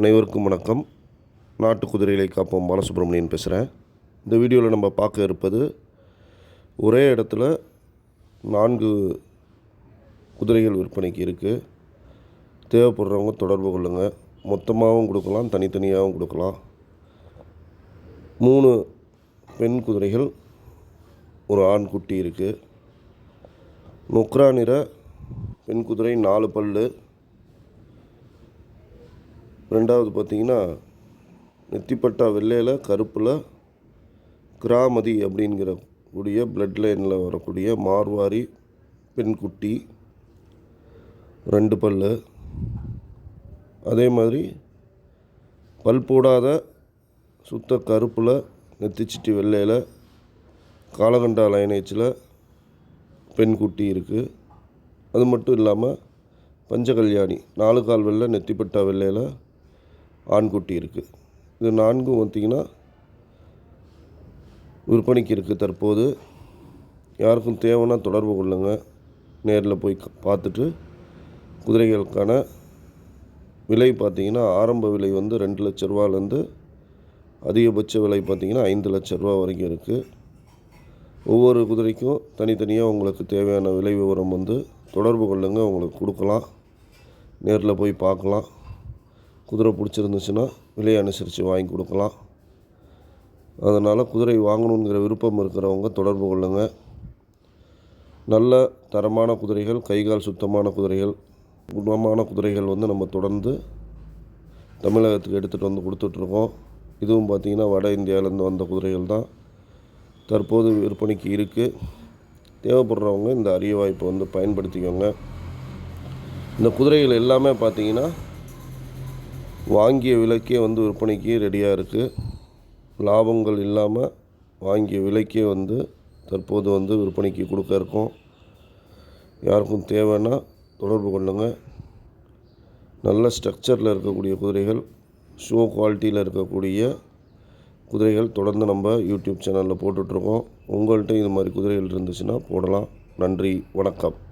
அனைவருக்கும் வணக்கம். நாட்டு குதிரைகளை காப்போம். பாலசுப்ரமணியன் பேசுகிறேன் இந்த வீடியோவில் நம்ம பார்க்க இருப்பது ஒரே இடத்துல நான்கு குதிரைகள் விற்பனைக்கு இருக்குது தேவைப்படுறவங்க தொடர்பு கொள்ளுங்கள் மொத்தமாகவும் கொடுக்கலாம் தனித்தனியாகவும் கொடுக்கலாம். மூணு பெண் குதிரைகள் ஒரு ஆண் குட்டி இருக்குது நொக்ரா நிற பெண் குதிரை நாலு பல்லு. ரெண்டாவது பார்த்தீங்கன்னா நெத்திப்பட்டா வெள்ளையில் கருப்பில் கிராமதி அப்படிங்கிற கூடிய பிளட் லைனில் வரக்கூடிய மார்வாரி பெண்குட்டி ரெண்டு பல்லு. அதே மாதிரி பல் போடாத சுத்த கருப்பில் நெத்திச்சிட்டி வெள்ளையில் காலகண்டா லைனேஜில் பெண்குட்டி இருக்குது அது மட்டும் இல்லாமல் பஞ்சகல்யாணி நாலு கால் வெள்ளை நெத்திப்பட்டா வெள்ளையில் ஆண்குட்டி இருக்குது இது நான்கும் பார்த்திங்கன்னா விற்பனைக்கு இருக்குது தற்போது. யாருக்கும் தேவைன்னா தொடர்பு கொள்ளுங்கள் நேரில் போய் பார்த்துட்டு குதிரைகளுக்கான விலை பார்த்திங்கன்னா ஆரம்ப விலை வந்து ரெண்டு லட்ச ரூபாலேருந்து அதிகபட்ச விலை பார்த்திங்கன்னா ஐந்து லட்ச ரூபா வரைக்கும் இருக்குது ஒவ்வொரு குதிரைக்கும் தனித்தனியாக உங்களுக்கு தேவையான விலை விவரம் வந்து தொடர்பு கொள்ளுங்கள் உங்களுக்கு கொடுக்கலாம். நேரில் போய் பார்க்கலாம். குதிரை பிடிச்சிருந்துச்சுன்னா விலையை அனுசரித்து வாங்கி கொடுக்கலாம். அதனால் குதிரை வாங்கணுங்கிற விருப்பம் இருக்கிறவங்க தொடர்பு கொள்ளுங்கள் நல்ல தரமான குதிரைகள் கைகால் சுத்தமான குதிரைகள் குணமான குதிரைகள் வந்து நம்ம தொடர்ந்து தமிழகத்துக்கு எடுத்துகிட்டு வந்து கொடுத்துட்ருக்கோம். இதுவும் பார்த்திங்கன்னா வட இந்தியாவிலேருந்து வந்த குதிரைகள் தான். தற்போது விற்பனைக்கு இருக்குது தேவைப்படுறவங்க இந்த அரிய வாய்ப்பை வந்து பயன்படுத்திக்கோங்க. இந்த குதிரைகள் எல்லாமே பார்த்திங்கன்னா வாங்கிய விலைக்கே வந்து விற்பனைக்கு ரெடியாக இருக்குது லாபங்கள் இல்லாமல் வாங்கிய விலைக்கே வந்து தற்போது வந்து விற்பனைக்கு கொடுக்க இருக்கோம். யாருக்கும் தேவைன்னா தொடர்பு கொள்ளுங்கள் நல்ல ஸ்ட்ரக்சரில் இருக்கக்கூடிய குதிரைகள் ஷோ குவாலிட்டியில் இருக்கக்கூடிய குதிரைகள் தொடர்ந்து நம்ம யூடியூப் சேனலில் போட்டுட்ருக்கோம் உங்கள்கிட்ட இது மாதிரி குதிரைகள் இருந்துச்சுன்னா போடலாம். நன்றி வணக்கம்.